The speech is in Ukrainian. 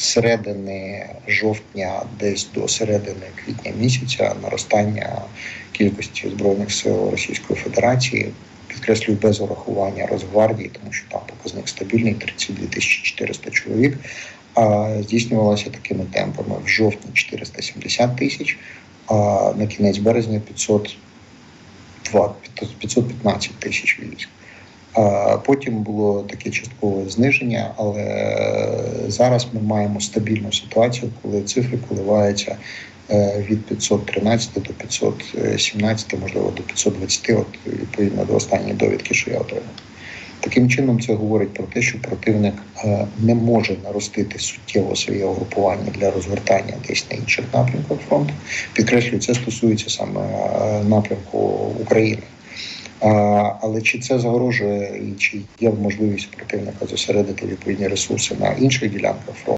середини жовтня, десь до середини квітня місяця, наростання кількості збройних сил Російської Федерації. Підкреслюю без урахування Росгвардії, тому що там показник стабільний 32 тисячі 400 чоловік. А здійснювалося такими темпами в жовтні 470 тисяч, а на кінець березня 502, 515 тисяч військ. Потім було таке часткове зниження, але зараз ми маємо стабільну ситуацію, коли цифри коливаються е, від 513 до 517, можливо, до 520, от відповідно до останньої довідки, що я отримав. Таким чином, це говорить про те, що противник е, не може наростити суттєво своє угрупування для розгортання десь на інших напрямках фронту. Підкреслюю, це стосується саме е, напрямку України. Але чи це загрожує і чи є можливість противника зосередити відповідні ресурси на інших ділянках фронту?